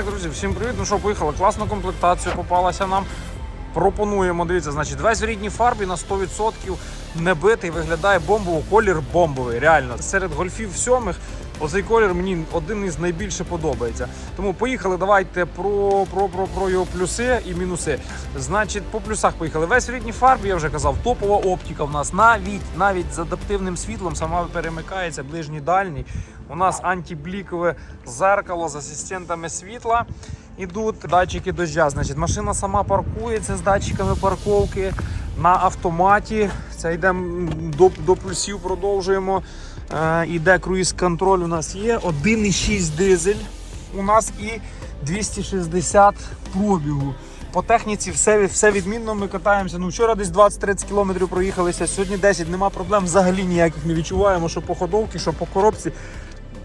Так, друзі, всім привіт. Ну що, поїхали. Класна комплектація попалася нам. Пропонуємо, дивіться, значить, весь в рідній фарбі на 100% не битий, виглядає бомбово, колір бомбовий. Реально. Серед гольфів сьомих оцей колір мені один із найбільше подобається. Тому поїхали, давайте про, про, про, про його плюси і мінуси. Значить, по плюсах поїхали. Весь в рідній фарбі, я вже казав, топова оптика в нас. Навіть, навіть з адаптивним світлом сама перемикається ближній дальній. У нас антиблікове зеркало з асистентами світла. Ідуть датчики дождя. Значить, машина сама паркується з датчиками парковки на автоматі. Це йдемо до, до плюсів, продовжуємо. Е, іде круїз контроль. У нас є 1,6 дизель. У нас і 260 пробігу. По техніці все, все відмінно. Ми катаємося. Ну вчора десь 20-30 км проїхалися. Сьогодні 10, нема проблем взагалі ніяких не відчуваємо, що по ходовці, що по коробці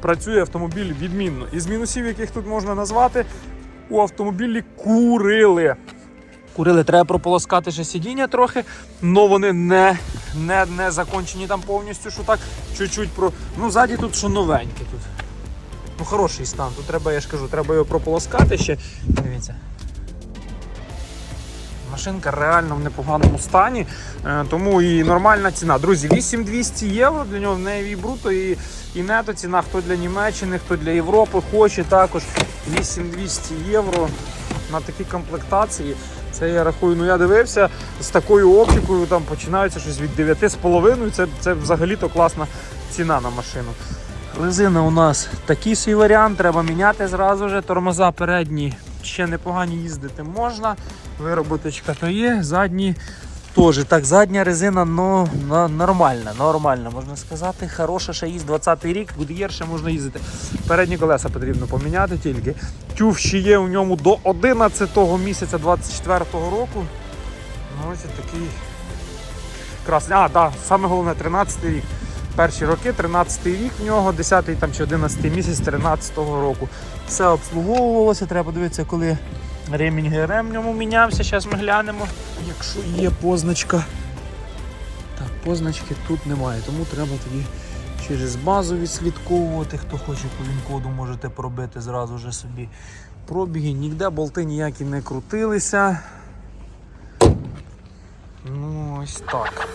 працює автомобіль відмінно. Із мінусів, яких тут можна назвати, у автомобілі курили. Курили, треба прополоскати ще сидіння трохи, але вони не, не, не закончені там повністю, що так чуть-чуть про. Ну, ззаді тут що новеньке тут. Ну, хороший стан. Тут треба, я ж кажу, треба його прополоскати ще. Дивіться. Машинка реально в непоганому стані, е, тому і нормальна ціна. Друзі, 8200 євро для нього в неї і бруто, і, і нето ціна, хто для Німеччини, хто для Європи хоче також 8200 євро на такі комплектації. Це я рахую, ну я дивився з такою оптикою, там починаються щось від 9,5. Це, це взагалі-то класна ціна на машину. Резина у нас такий свій варіант, треба міняти зразу же. Тормоза передні ще непогані їздити можна. Вироботочка то є, задні теж. Так, задня резина ну, нормальна, нормальна, можна сказати. Хороша ще їзд 20-й рік, Гуд'єр ще можна їздити. Передні колеса потрібно поміняти тільки. Тюф ще є у ньому до 11 місяця 24-го року. Ну, ось такий красний. А, так, саме головне 13-й рік. Перші роки, 13-й рік в нього, 10-й там, чи 11-й місяць 13-го року. Все обслуговувалося, треба подивитися, коли ремінь ГРМ в ньому мінявся. Зараз ми глянемо, якщо є позначка. Так, позначки тут немає, тому треба тоді через базу відслідковувати. Хто хоче по він-коду, можете пробити зразу же собі пробіги. Ніде болти ніякі не крутилися. Ну, ось так.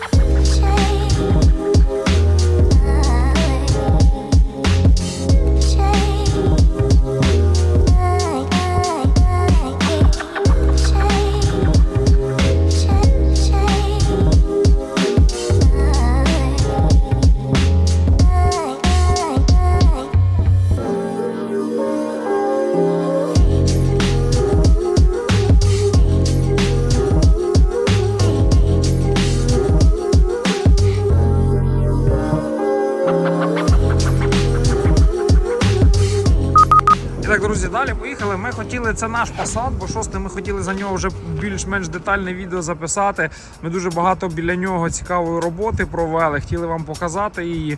Друзі, далі поїхали. Ми хотіли, це наш посад, бо шостий ми хотіли за нього вже більш-менш детальне відео записати. Ми дуже багато біля нього цікавої роботи провели, хотіли вам показати її.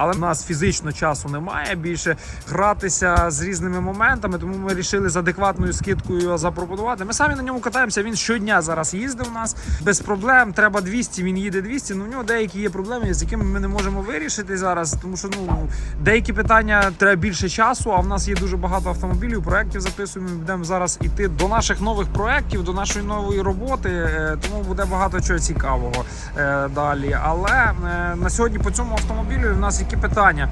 Але в нас фізично часу немає більше гратися з різними моментами, тому ми вирішили з адекватною скидкою його запропонувати. Ми самі на ньому катаємося. Він щодня зараз їздить у нас без проблем. Треба 200, він їде 200. Ну у нього деякі є проблеми, з якими ми не можемо вирішити зараз, тому що ну деякі питання треба більше часу. А в нас є дуже багато автомобілів, проєктів записуємо. Ми будемо зараз іти до наших нових проєктів, до нашої нової роботи. е, Тому буде багато чого цікавого е, далі. Але е, на сьогодні по цьому автомобілю в нас які питання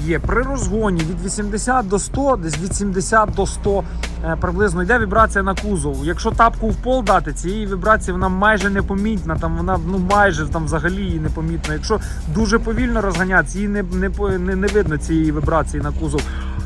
є при розгоні від 80 до 100, десь від 70 до 100 е, приблизно йде вібрація на кузов. Якщо тапку в пол дати, цієї вібрації вона майже непомітна. Там вона ну майже там взагалі її непомітна. Якщо дуже повільно розганятися, її не, не, не, не видно цієї вібрації на кузов.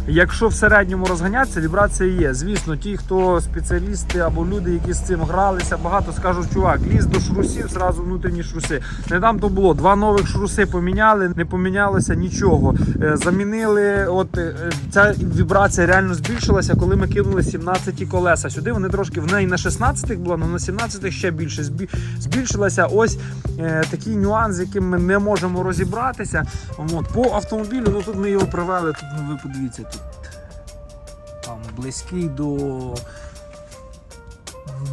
Якщо в середньому розганятися, вібрація є. Звісно, ті, хто спеціалісти або люди, які з цим гралися, багато скажуть, чувак, ліз до шрусів, зразу внутрішні шруси. Не там то було. Два нових шруси поміняли, не помінялося нічого. Е, Замінили, от е, ця вібрація реально збільшилася, коли ми кинули 17 колеса. Сюди вони трошки в неї на 16-х було, але на 17 ще більше збі- збільшилася. Ось е, такий нюанс, з яким ми не можемо розібратися. От, по автомобілю, ну тут ми його привели. Тут ви подивіться, тут там близький до.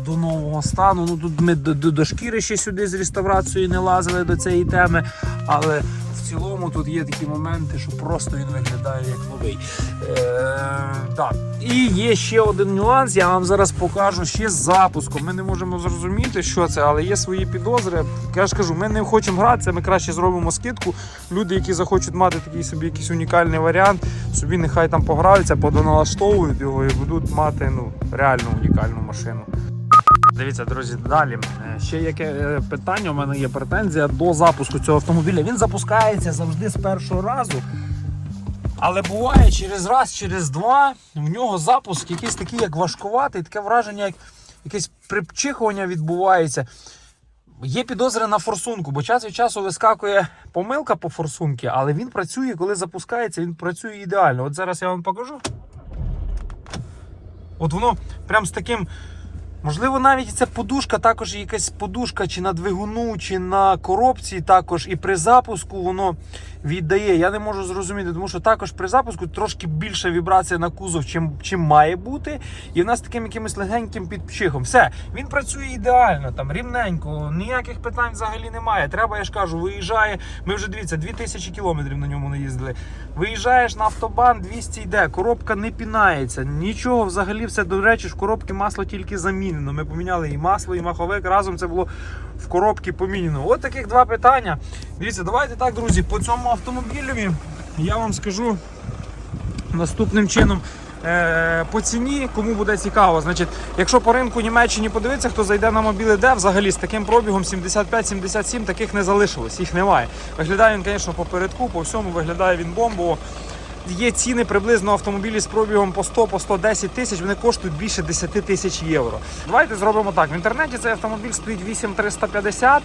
До нового стану. Ну тут ми до, до шкіри ще сюди з реставрацією не лазили до цієї теми. Але в цілому тут є такі моменти, що просто він виглядає як новий. Е, так. І є ще один нюанс, я вам зараз покажу ще з запуском. Ми не можемо зрозуміти, що це, але є свої підозри. Я ж кажу, ми не хочемо гратися, ми краще зробимо скидку. Люди, які захочуть мати такий собі якийсь унікальний варіант, собі нехай там пограються, поdoналаштовують його і будуть мати ну, реально унікальну машину. Дивіться, друзі, далі. Е, Ще яке е, питання, у мене є претензія до запуску цього автомобіля. Він запускається завжди з першого разу. Але буває через раз, через два в нього запуск якийсь такий, як важкуватий, таке враження, як якесь припчихування відбувається. Є підозри на форсунку, бо час від часу вискакує помилка по форсунці, але він працює, коли запускається, він працює ідеально. От зараз я вам покажу. От воно прям з таким. Можливо, навіть ця подушка, також якась подушка чи на двигуну, чи на коробці, також і при запуску воно віддає. Я не можу зрозуміти, тому що також при запуску трошки більша вібрація на кузов, чим, чим має бути. І в нас таким якимось легеньким підпчихом. Все, він працює ідеально, там рівненько, ніяких питань взагалі немає. Треба, я ж кажу, виїжджає. Ми вже дивіться, 2000 кілометрів на ньому наїздили. Виїжджаєш на автобан, 200 йде, коробка не пінається, нічого взагалі все до речі, в коробки масло тільки замінено. Ми поміняли і масло, і маховик. Разом це було в коробці помінено. От таких два питання. Дивіться, давайте так, друзі, по цьому автомобілю я вам скажу наступним чином. Е, По ціні, кому буде цікаво, значить, якщо по ринку Німеччині подивитися, хто зайде на мобіли де взагалі з таким пробігом 75-77, таких не залишилось, їх немає. Виглядає він, звісно, попередку, по всьому виглядає він бомбово. Є ціни приблизно автомобілі з пробігом по 100 по 110 тисяч, вони коштують більше 10 тисяч євро. Давайте зробимо так. В інтернеті цей автомобіль стоїть 8350.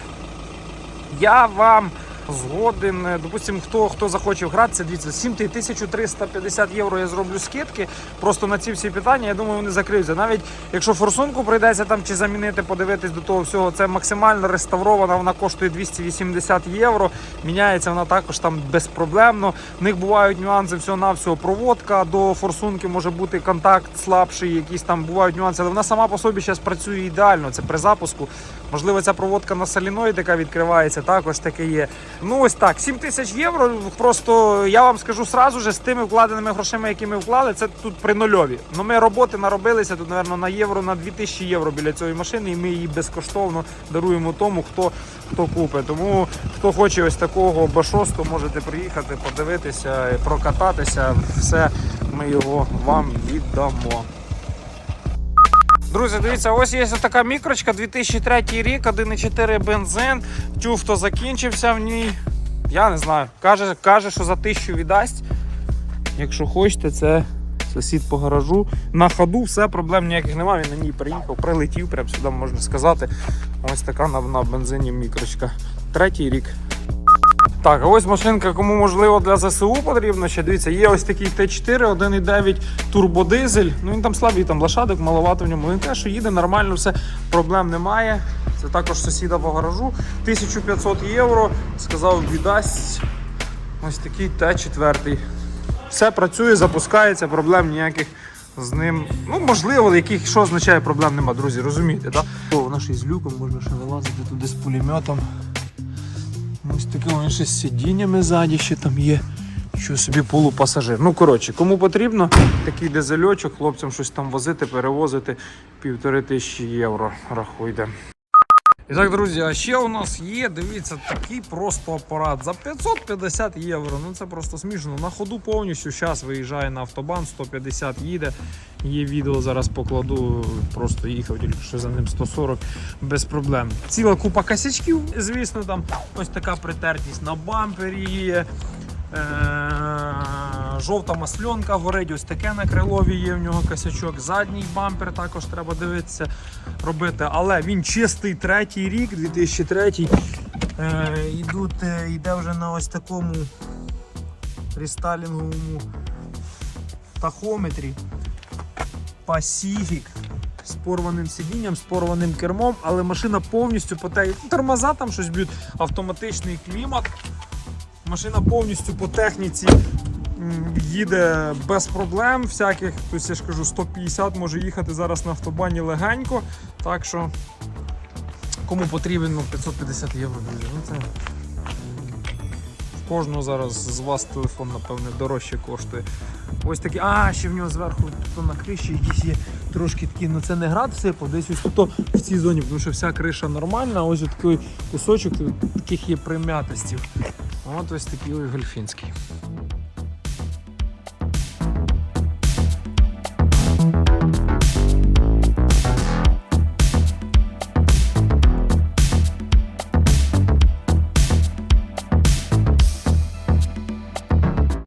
Я вам згоден. Допустимо, хто хто захоче гратися, дивіться, 7350 євро я зроблю скидки. Просто на ці всі питання, я думаю, вони закриються. Навіть якщо форсунку прийдеться там чи замінити, подивитись до того всього, це максимально реставрована, вона коштує 280 євро. Міняється вона також там безпроблемно. В них бувають нюанси всього-навсього. Проводка до форсунки може бути контакт слабший, якісь там бувають нюанси, але вона сама по собі зараз працює ідеально. Це при запуску. Можливо, ця проводка на соліноїд, яка відкривається, також таке є. Ну ось так, 7 тисяч євро. Просто я вам скажу сразу же з тими вкладеними грошима, які ми вклали, це тут при нульові. Ну ми роботи наробилися тут, напевно, на євро на 2000 євро біля цієї машини, і ми її безкоштовно даруємо тому, хто хто купить. Тому хто хоче ось такого башосту, можете приїхати, подивитися, прокататися. Все ми його вам віддамо. Друзі, дивіться, ось є така мікрочка, 2003 рік, 1,4 бензин. Тюфто закінчився в ній. Я не знаю. Каже, каже, що за тисячу віддасть. Якщо хочете, це сусід по гаражу. На ходу все, проблем ніяких немає. Він на ній приїхав, прилетів, прямо сюди можна сказати. Ось така на, на бензині мікрочка. Третій рік. Так, а ось машинка, кому можливо для ЗСУ потрібно ще. Дивіться, є ось такий Т4, 1,9 турбодизель. Ну він там слабий, там лошадок, маловато в ньому. Він те, що їде нормально, все, проблем немає. Це також сусіда по гаражу. 1500 євро. Сказав, віддасть. Ось такий Т4. Все працює, запускається, проблем ніяких з ним. Ну, можливо, яких що означає проблем нема, друзі, розумієте, так? Да? Вона ще з люком, можна ще вилазити туди з пулеметом. Ось таке воно ще з сидіннями ззаді ще там є. Що собі полупасажир. Ну, коротше, кому потрібно такий дизельочок, хлопцям щось там возити, перевозити півтори тисячі євро. Рахуйте. І так, друзі, а ще у нас є, дивіться, такий просто апарат за 550 євро. Ну це просто смішно. На ходу повністю зараз виїжджає на автобан, 150 їде. Є відео, зараз покладу, просто їхав тільки що за ним 140 без проблем. Ціла купа косячків, звісно, там ось така притертість на бампері є. Е, Жовта масленка горить, ось таке на крилові є в нього косячок. Задній бампер також треба дивитися робити. Але він чистий третій рік, 2003. Е, ідуть, е, йде вже на ось такому рестайлінговому тахометрі. Pacific з порваним сидінням, з порваним кермом, але машина повністю по. Тормоза там щось б'ють, автоматичний клімат. Машина повністю по техніці їде без проблем всяких. Тобто я ж кажу, 150 може їхати зараз на автобані легенько. Так що кому потрібен ну, 550 євро, друзі. Ну, це, кожного зараз з вас телефон, напевне, дорожче коштує. Ось такі. А, ще в нього зверху тут на криші якісь є трошки такі, ну це не град всипав, десь ось тут в цій зоні, тому що вся криша нормальна, а ось такий кусочок таких є прим'ятостів. От ось такий ось гольфінський.